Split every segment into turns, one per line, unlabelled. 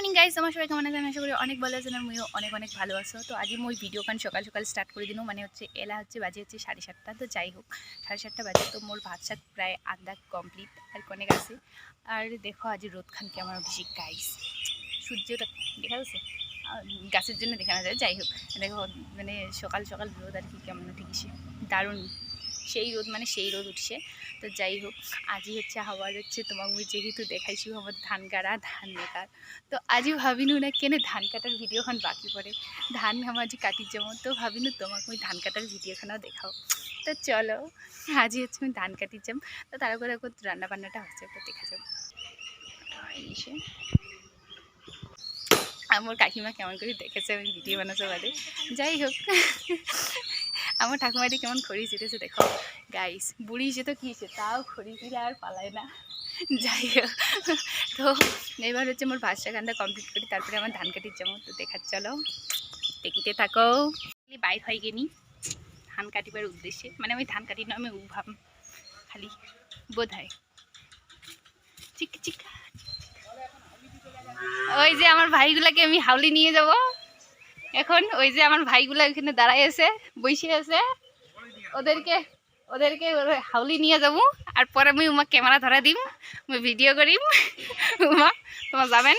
Morning guys আমার সবাই কেমন আছেন আশা করি অনেক ভালো আছেন আর মুইও অনেক অনেক ভালো আছো। তো আজই মই ভিডিওখান সকাল সকাল স্টার্ট করে দিন মানে হচ্ছে এলা হচ্ছে বাজে হচ্ছে সাড়ে সাতটা। তো যাই হোক, সাড়ে সাতটা বাজে, তো মোর ভাত শাক প্রায় আধা কমপ্লিট আর অনেক আছে। আর দেখো আজ রোদ খান কেমন উঠেছি গাইস সূর্যটা দেখা যাচ্ছে? গাছের জন্য দেখানো যায়, যাই হোক। দেখো মানে সকাল সকাল রোদ আর কি কেমন উঠে গেছে দারুণ। সেই রোদ মানে সেই রোদ উঠছে। তো যাই হোক, আজই হচ্ছে আবার হচ্ছে তোমাকে মুই যেহেতু দেখাইছি আমার ধান গাড়া ধান নেকার তো আজই ভাবিনু না কেন ধান কাটার ভিডিওখন বাকি পড়ে। ধান আমার আজি কাটি যেমন। তো ভাবিনু তোমাকে ওই ধান কাটার ভিডিওখানাও দেখাও। তো চলো, আজই হচ্ছে আমি ধান কাটি যাম তো তার করে এখন রান্না বান্নাটা হচ্ছে ওটা দেখা যাব আমার কাকিমা কেমন করে দেখেছে, আমি ভিডিও বানাতে পারে। যাই হোক। আমার ঠাকুমাটি কেমন খড়ি চিটেছে দেখো। গাইস বুড়ি সে তো কী তাও খড়ি ফিরে আর পালায় না। যাই হোক, তো এবার হচ্ছে আমার ভাষা গানটা কমপ্লিট করি, তারপরে আমার ধান কাটির যেমন তো দেখার, চলো। দেখিতে থাকো। বাইর হয়ে গেনি ধান কাটিবার উদ্দেশ্যে মানে আমি ধান কাটি না, আমি ভাব, খালি বোধ হয় ওই যে আমার ভাইগুলাকে আমি হাউলি নিয়ে যাব। এখন ওই যে আমার ভাইগুলো ওইখানে দাঁড়ায় আছে বসে আছে। ওদেরকে ওদেরকে হাউলি নিয়ে যাব আর পরে আমি উমা ক্যামেরা ধরা দিম মুই ভিডিও করিম। উমা তোমার যাবেন?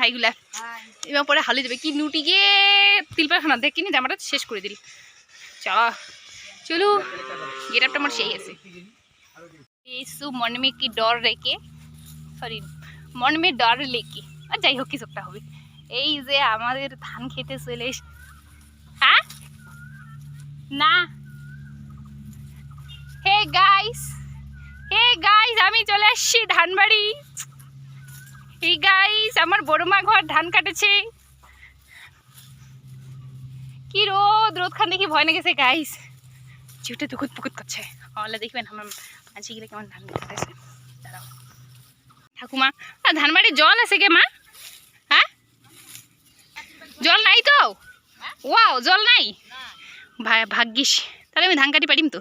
ভাইগুলা। এবার পরে হাউলি যাবে কি নুটি নুটিকে তিলপাখানা দেখ কিনি জামাটা শেষ করে দিল। চ চলো। গেট আপটা আমার সেই আছে। সু মনমে কি ডর রেখে সরি মন ডর লেকে আর যাই হোক কিছুটা হবে। এই যে আমাদের ধান খেতে চলে হ্যাঁ না। হে গাইস হে গাইস আমি চলে আসছি ধানবাড়ি। এই গাইস আমার বড় মা ঘর ধান কাটেছে। কি রোদ রোদ খান দেখি ভয় লেগেছে গাইস চিউটে দুকুত পুকুত করছে। তাহলে দেখবেন আমার মাঝি গেলে কেমন ধান কাটেছে দাঁড়াও। ঠাকুমা ধানবাড়ির জল আছে কে মা। জল নাই তো ওয়াও জল নাই ভাই ভাগ্যিস তাহলে আমি ধান কাটি পারিম তো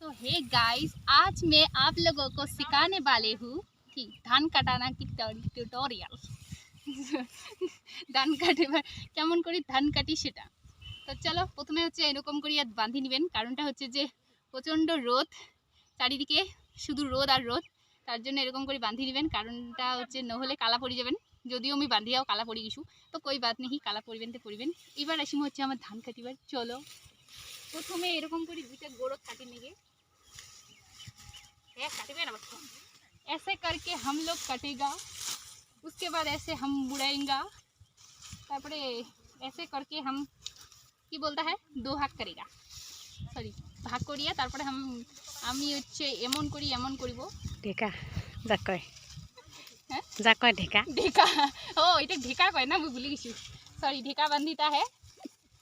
तो हे गाइस आज मैं आप लोगों को सिखाने वाले हूँ कि धान কাটানা কি টিউটোরিয়াল ধান কাটে কেমন করে ধান কাটি সেটা তো চলো প্রথমে হচ্ছে এরকম করে আর বাঁধি নেবেন কারণটা হচ্ছে যে প্রচণ্ড রোদ চারিদিকে শুধু রোদ আর রোদ তার জন্য এরকম করে বাঁধি নেবেন কারণটা হচ্ছে নহলে কালা পড়ে যাবেন যদিও আমি বাঁধিয়াও কালা পড়ি গেছু তো কই বাদ নেই কালা পড়বেন তো পড়বেন এবার আসিম হচ্ছে আমার ধান কাটিবার চলো প্রথমে এরকম করে দুইটা গোড়ো কাটি নেগে হ্যাঁ কাটবে না বাচ্চা ऐसे करके हम लोग कटेगा उसके बाद ऐसे हम बुड़ाएंगा তারপরে ऐसे करके हम কি বলতে হয় দো ভাগ করেগা সরি ভাগ করিয়া তারপরে हम আমি হচ্ছে এমন করি এমন করিব
ঢেকা যা কয়
হ্যাঁ? হ্যাঁ?
যা কয় ঢেকা?
ঢেকা। ও এটা ঢেকা কয় না আমি ভুলে গেছি। সরি ঢেকা বান্ধিতা হ্যাঁ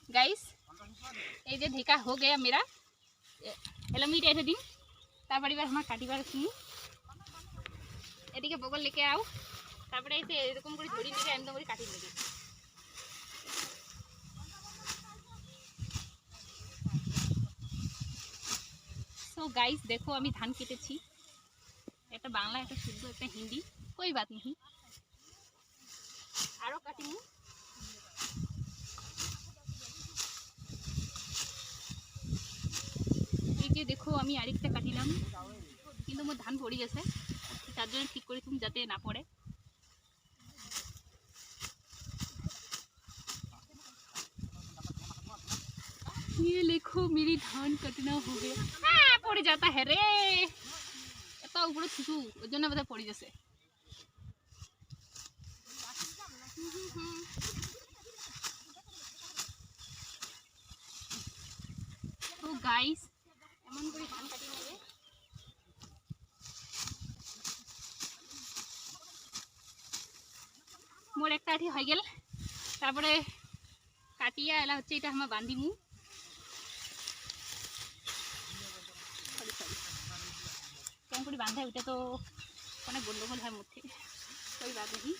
গাইস এই যে ঢেকা হো গেয়া মেরা এলাম এটা এটা দিন তারপরে এবার আমার কাটিবার শুনি এদিকে বগল লেখে আও। তারপরে এসে এরকম করে ঝড়ি নিয়ে একদম করে কাটি নেবে তো গাইস দেখো আমি ধান কেটেছি। একটা বাংলা একটা শুদ্ধ একটা হিন্দি। কই বাত নেই আরো কাটিনি এই যে দেখো আমি আরেকটা কাটিলাম কিন্তু মোর ধান পড়ে গেছে তার জন্য ঠিক করেছি যাতে না পড়ে ये देखो मेरी धान कटना हो गया হ্যাঁ পড়ে যাতা হ্যাঁ রে এত উপরে থুতু ওর জন্য বোধহয় পড়ে গেছে গাইস এমন করে ধান কাটি নেবে মোর একটা আঠি হয়ে গেল। তারপরে কাটিয়া এলা হচ্ছে এটা আমার বান্ধিমু। কেমন করে বাঁধে ওইটা তো অনেক গন্ডগোল হয় মধ্যে ওই বাঁধি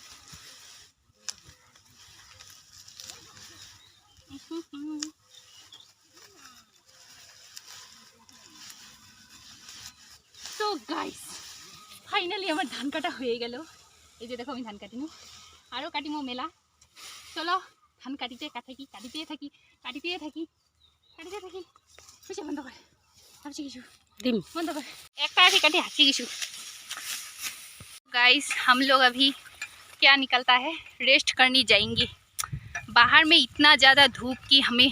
ফাইনালি আমার ধান কাটা হয়ে গেল এই যে দেখো আমি ধান কাটিনু আরও কাটিমো মেলা চলো ধান কাটিতে কাটাকি কাটিতে থাকি কাটিতে থাকি কাটিতে থাকি বুঝে বন্ধ করে ভাবছি কিছু
ডিম
बंद कर एक पैर ही कटे हाथी किशु गाइस हम लोग अभी क्या निकलता है रेस्ट करने जाएंगे बाहर में इतना ज़्यादा धूप कि हमें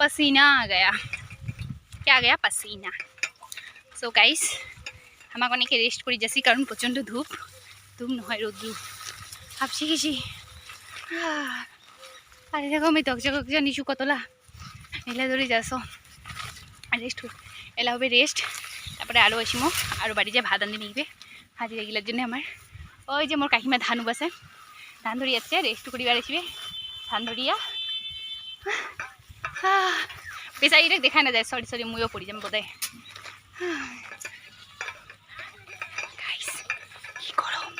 पसीना आ गया क्या आ गया पसीना সো গাইস আমাক অনেকে রেস্ট করি যাচ্ছি কারণ প্রচণ্ড ধূপ। ধূপ নহয় রোদ্রু। ভাবছি গেছি আরে দেখো আমি দগজা গগজা নিচু কতলা এলা ধরে যাস। রেস্ট এলা হবে রেস্ট তারপরে আরও আসিমো আৰু বাড়ি যে ভাত আনি নিবে হাজিরা গিলার জন্য আমার। ওই যে মোর কাকিমা ধান উবাসে ধান ধরি যাচ্ছে রেস্ট করিবার আসবে। ধান ধরিয়া বেচারিটা দেখা না যায়। সরি সরি মুইও পড়ি যাম বোধহয়। Guys, কি গরম।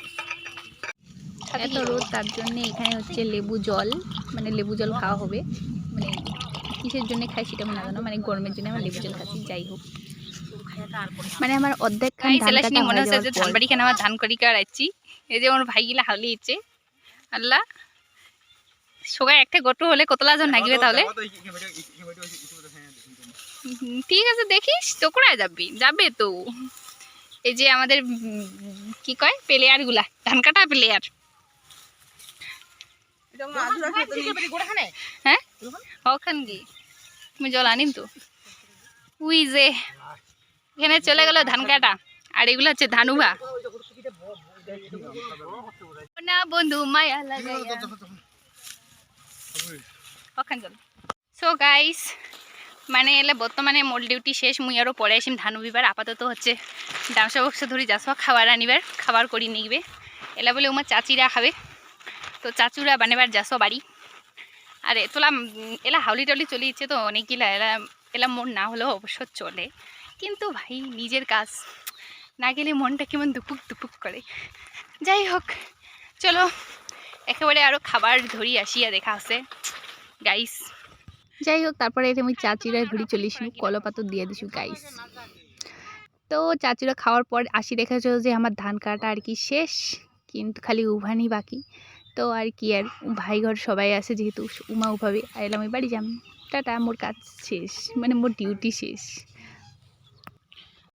এত রোদ তার জন্য এখানে হচ্ছে লেবু জল মানে লেবু জল খাওয়া হবে মানে কিসের জন্য খাই সেটা আমি না জানো মানে গরমের জন্য আমার লেবু জল খাচ্ছি যাই হোক মানে আমার অর্ধেক খান ধান কাটা মনে হচ্ছে যে ধান বাড়ি খান আমার ধান করি কার আছি এই যে আমার ভাইগিলা হাওলি ইচ্ছে আল্লাহ সবাই একটা গটু হলে কতলা জন নাগিবে তাহলে ঠিক আছে দেখিস তো কোথায় যাবি যাবে তো এই যে আমাদের কি কয় প্লেয়ারগুলা ধান কাটা প্লেয়ার হ্যাঁ? ওখান কি তুমি জল আনিন তো। উই যে। এখানে চলে গেল ধান কাটা। আর এগুলো হচ্ছে ধানুবা না বন্ধু মায়া লাগাইয়া। ওখান চল। সো গাইস মানে এলে বর্তমানে মোল ডিউটি শেষ। মুই আরও পরে আসিম ধান উবিবার আপাতত হচ্ছে ডামসা বক্স ধরি যাসবা খাবার আনিবার খাবার করি নিবে। এলা বলে উমার চাচিরা খাবে। তো চাচুরা বানেবার যাসো বাড়ি। আরে, তোলা এলা হাউলি টাউলি চলে ইচ্ছে তো অনেকগুলা, এলা এলা মন না হলেও অবশ্য চলে। কিন্তু ভাই, নিজের কাজ। না গেলে মনটা কেমন দুপুক দুপুক করে। যাই হোক, চলো, একেবারে আরও খাবার ধরি আসিয়া দেখা আছে। গাইস যাই হোক, তারপরে এটা আমি চাচিরা ঘুরি চলিস কলপাতর দিয়ে দিছু গাইস তো চাচিরা খাওয়ার পর আসি দেখেছ যে আমার ধান কাটা আর কি শেষ, কিন্তু খালি উভানি বাকি। তো আর কি, আর ভাই ঘর সবাই আছে যেহেতু উমা উভাবে আইলাম আমি বাড়ি যাম। টাটা, মোর কাজ শেষ মানে মোর ডিউটি শেষ।